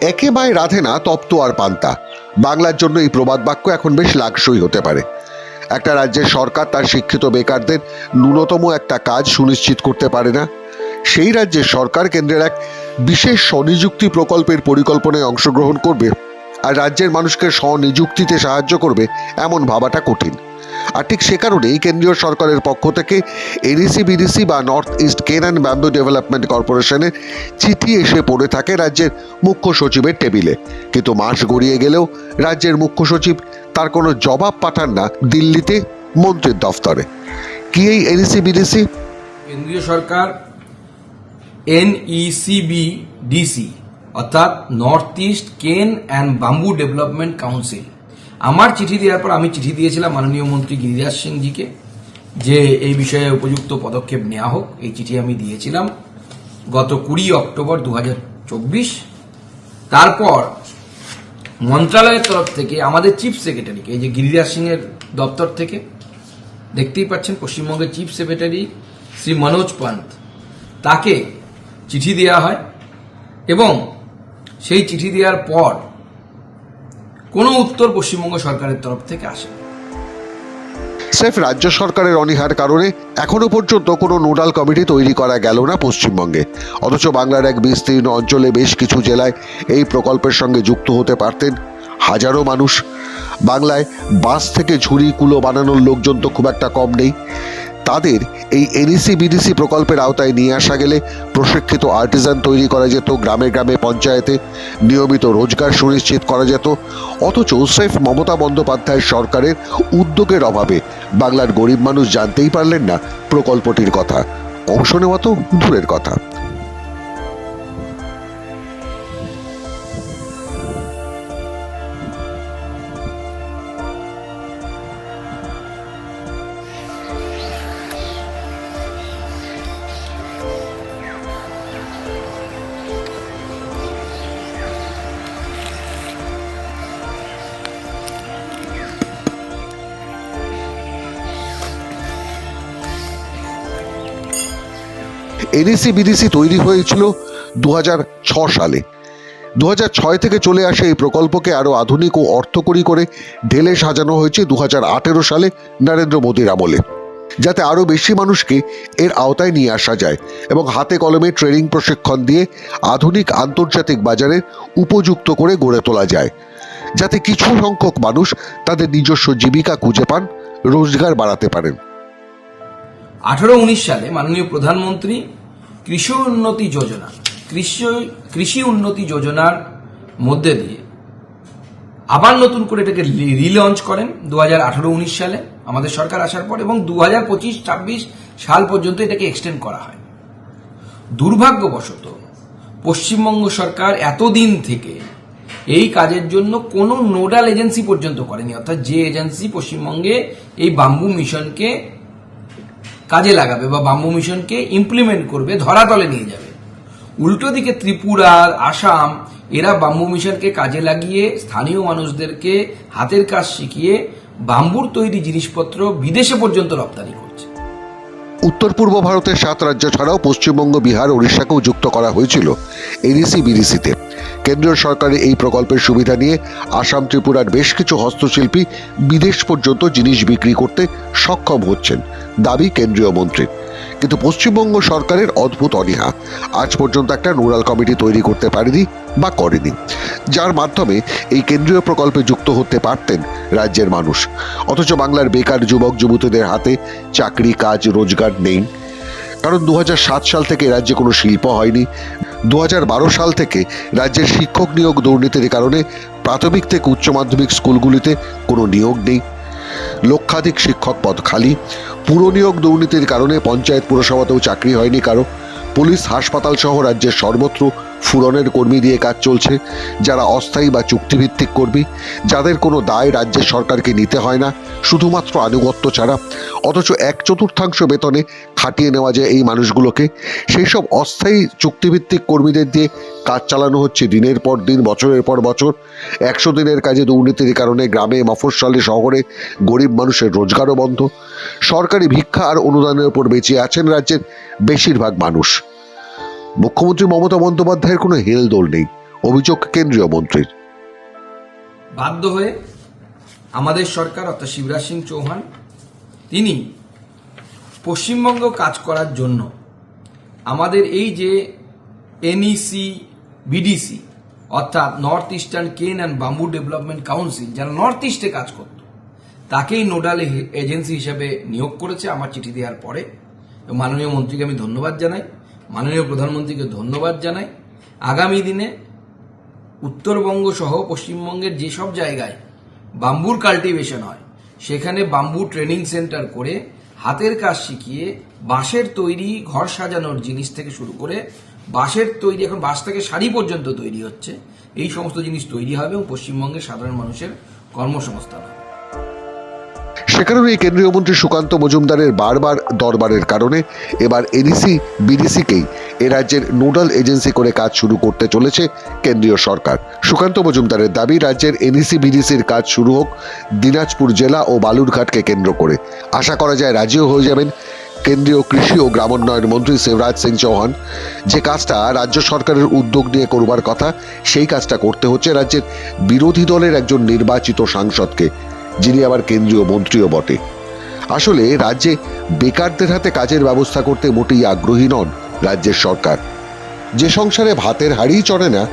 একেবারে রাধে না, তপ্ত আর পান্তা। বাংলার জন্য এই প্রবাদ বাক্য এখন বেশ লাগসই হতে পারে। একটা রাজ্যের সরকার তার শিক্ষিত বেকারদের ন্যূনতম একটা কাজ সুনিশ্চিত করতে পারে না। সেই রাজ্যের সরকার কেন্দ্রের এক বিশেষ স্বনিযুক্তি প্রকল্পের পরিকল্পনায় অংশগ্রহণ করবে আর রাজ্যের মানুষকে স্বনিযুক্তিতে সাহায্য করবে এমন ভাবাটা কঠিন। আর ঠিক সে কারণেই কেন্দ্রীয় সরকারের পক্ষ থেকে এডিসি বিডিসি বা North East Cane and Bamboo Development কর্পোরেশনের চিঠি এসে পড়ে থাকে রাজ্যের মুখ্য সচিবের টেবিলে। কিন্তু মাস গড়িয়ে গেলেও রাজ্যের মুখ্য সচিব তার কোনো জবাব পাঠান না দিল্লিতে মন্ত্রীর দফতরে। কি এই এডিসি বিডিসি? কেন্দ্রীয় সরকার এনইসিবি ডিসি অর্থাৎ North East Cane and Bamboo Development Council. আমার চিঠি দেওয়ার পর আমি চিঠি দিয়েছিলাম মাননীয় মন্ত্রী গিরিরাজ সিংজিকে যে এই বিষয়ে উপযুক্ত পদক্ষেপ নেওয়া হোক। এই চিঠি আমি দিয়েছিলাম গত কুড়ি অক্টোবর দু হাজার চব্বিশ। তারপর মন্ত্রণালয়ের তরফ থেকে, আমাদের চিফ সেক্রেটারিকে এই যে গিরিরাজ সিংয়ের দপ্তর থেকে, দেখতেই পাচ্ছেন পশ্চিমবঙ্গের চিফ সেক্রেটারি শ্রী মনোজ পান্ত তাকে চিঠি দেওয়া হয় এবং সেই চিঠি দেওয়ার পর কোনো উত্তর পশ্চিমবঙ্গ সরকারের তরফ থেকে আসে না। স্রেফ রাজ্য সরকারের অনীহার কারণে এখনও পর্যন্ত কোনো নোডাল কমিটি তৈরি করা গেল না পশ্চিমবঙ্গে। অথচ বাংলার এক বিস্তীর্ণ অঞ্চলে বেশ কিছু জেলায় এই প্রকল্পের সঙ্গে যুক্ত হতে পারতেন হাজারো মানুষ। বাংলায় বাস থেকে ঝুড়ি, কুলো বানানোর লোকজন তো খুব একটা কম নেই। তাদের এই এনইসি বিডিসি প্রকল্পের আওতায় নিয়ে আসা গেলে প্রশিক্ষিত আর্টিজান তৈরি করা যেত, গ্রামে গ্রামে পঞ্চায়েতে নিয়মিত রোজগার সুনিশ্চিত করা যেত। অথচ স্রেফ মমতা বন্দ্যোপাধ্যায় সরকারের উদ্যোগের অভাবে বাংলার গরিব মানুষ জানতেই পারলেন না প্রকল্পটির কথা। অংশ নেওয়া তো দূরের কথা। এনইসি বিডিসি তৈরি হয়েছিল দু সালে। দু থেকে চলে আসে এই প্রকল্পকে আরও আধুনিক ও অর্থকরী করে ঢেলে সাজানো হয়েছে দু হাজার আঠেরো সালে নরেন্দ্র মোদীর আমলে, যাতে আরও বেশি মানুষকে এর আওতায় নিয়ে আসা যায় এবং হাতে কলমে ট্রেনিং প্রশিক্ষণ দিয়ে আধুনিক আন্তর্জাতিক বাজারে উপযুক্ত করে গড়ে তোলা যায়, যাতে কিছু সংখ্যক মানুষ তাদের নিজস্ব জীবিকা খুঁজে পান, রোজগার বাড়াতে পারেন। আঠারো উনিশ সালে মাননীয় প্রধানমন্ত্রী কৃষি উন্নতি যোজনা, কৃষি কৃষি উন্নতি যোজনার মধ্যে দিয়ে আবার নতুন করে এটাকে রিলঞ্চ করেন দু হাজার আঠারো উনিশ সালে আমাদের সরকার আসার পর এবং দু হাজার পঁচিশ ছাব্বিশ সাল পর্যন্ত এটাকে এক্সটেন্ড করা হয়। দুর্ভাগ্যবশত পশ্চিমবঙ্গ সরকার এতদিন থেকে এই কাজের জন্য কোনো নোডাল এজেন্সি পর্যন্ত করেনি, অর্থাৎ যে এজেন্সি পশ্চিমবঙ্গে এই বাম্বু মিশনকে কাজে লাগাবে বা বাম্বু মিশনকে ইমপ্লিমেন্ট করবে ধরাতলে নিয়ে যাবে। উল্টো দিকে ত্রিপুরা আসাম, এরা বাম্বু মিশনকে কাজে লাগিয়ে স্থানীয় মানুষদেরকে হাতের কাজ শিখিয়ে বাম্বুর তৈরি জিনিসপত্র বিদেশে পর্যন্ত রপ্তানি করছে। উত্তর পূর্ব ভারতের সাত রাজ্য ছাড়াও পশ্চিমবঙ্গ, বিহার, ওড়িশাকেও যুক্ত করা হয়েছিল এডিসি বিডিসিতে কেন্দ্রীয় সরকারের এই প্রকল্পের সুবিধা নিয়ে আসাম, ত্রিপুরার বেশ কিছু হস্তশিল্পী বিদেশ পর্যন্ত জিনিস বিক্রি করতে সক্ষম হচ্ছেন দাবি কেন্দ্রীয় মন্ত্রীর। কিন্তু পশ্চিমবঙ্গ সরকারের অদ্ভুত অনীহা। আজ পর্যন্ত একটা নোডাল কমিটি তৈরি করতে পারেনি বা করেনি, যার মাধ্যমে এই কেন্দ্রীয় প্রকল্পে যুক্ত হতে পারতেন রাজ্যের মানুষ। অথচ বাংলার বেকার যুবক যুবতীদের হাতে চাকরি, কাজ, রোজগার নেই। কারণ দু হাজার সাত সাল থেকে রাজ্যে কোনো শিল্প হয়নি। দু হাজার বারো সাল থেকে রাজ্যের শিক্ষক নিয়োগ দুর্নীতির কারণে প্রাথমিক থেকে উচ্চ মাধ্যমিক স্কুলগুলিতে কোনো নিয়োগ নেই। লক্ষাধিক শিক্ষক পদ খালি। পুর নিয়োগ দুর্নীতির কারণে পঞ্চায়েত পুরসভাতেও চাকরি হয়নি কারও। পুলিশ, হাসপাতাল সহ রাজ্যের সর্বত্র ফুরনের কর্মী দিয়ে কাজ চলছে, যারা অস্থায়ী বা চুক্তিভিত্তিক কর্মী, যাদের কোনো দায় রাজ্যের সরকারকে নিতে হয় না, শুধুমাত্র আনুগত্য ছাড়া। অথচ এক চতুর্থাংশ বেতনে খাটিয়ে নেওয়া যায় এই মানুষগুলোকে সেই সব অস্থায়ী চুক্তিভিত্তিক কর্মীদের দিয়ে কাজ চালানো হচ্ছে দিনের পর দিন, বছরের পর বছর। একশো দিনের কাজে দুর্নীতির কারণে গ্রামে, মফস্বলে, শহরে গরিব মানুষের রোজগারও বন্ধ। সরকারি ভিক্ষা আর অনুদানের উপর বেঁচে আছেন রাজ্যের বেশিরভাগ মানুষ। মুখ্যমন্ত্রী মমতা বন্দ্যোপাধ্যায়ের কোনো হেলদোল নেই, অভিযোগ কেন্দ্রীয় মন্ত্রীর। বাধ্য হয়ে আমাদের সরকার, অর্থাৎ শিবরাজ সিং চৌহান, তিনি পশ্চিমবঙ্গ কাজ করার জন্য আমাদের এই যে এনইসি বিডিসি অর্থাৎ North Eastern Cane and Bamboo Development Council যারা নর্থ ইস্টে কাজ করত, তাকেই নোডাল এজেন্সি হিসেবে নিয়োগ করেছে। আমার চিঠি দেওয়ার পরে মাননীয় মন্ত্রীকে আমি ধন্যবাদ জানাই। মাননীয় প্রধানমন্ত্রীকে ধন্যবাদ জানাই। আগামী দিনে উত্তরবঙ্গ সহ পশ্চিমবঙ্গের যেসব জায়গায় বাম্বুর কাল্টিভেশন হয়, সেখানে বাম্বু ট্রেনিং সেন্টার করে হাতের কাজ শিখিয়ে বাঁশের তৈরি, ঘর সাজানোর জিনিস থেকে শুরু করে বাঁশের তৈরি, এখন বাঁশ থেকে শাড়ি পর্যন্ত তৈরি হচ্ছে। এই সমস্ত জিনিস তৈরি হবে এবং পশ্চিমবঙ্গের সাধারণ মানুষের কর্মসংস্থান হবে। সে কেন্দ্রীয় মন্ত্রী সুকান্ত মজুমদারের বারবার দরবারের কারণে এবার এনইসি, বিডিসিকেই এ রাজ্যের নোডাল এজেন্সি করে কাজ শুরু করতে চলেছে কেন্দ্রীয় সরকার। সুকান্ত মজুমদারের দাবি, রাজ্যের এনইসি, বিডিসির কাজ শুরু হোক দিনাজপুর জেলা ও বালুরঘাটকে কেন্দ্র করে। আশা করা যায় রাজ্যেও হয়ে যাবেন কেন্দ্রীয় কৃষি ও গ্রামোন্নয়ন মন্ত্রী শিবরাজ সিং চৌহান। যে কাজটা রাজ্য সরকারের উদ্যোগ নিয়ে করবার কথা, সেই কাজটা করতে হচ্ছে রাজ্যের বিরোধী দলের একজন নির্বাচিত সাংসদকে। যিনি আবার কেন্দ্রীয় মন্ত্রীও বটে। আসলে রাজ্যে বেকারদের হাতে কাজের ব্যবস্থা করতে মোটেই আগ্রহী নন রাজ্যের সরকার। যে সংসারে ভাতের হাড়িই চড়ে না,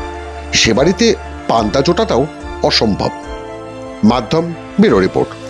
সে বাড়িতে পান্তা চোটাটাও অসম্ভব। মাধ্যম, ব্যুরো রিপোর্ট।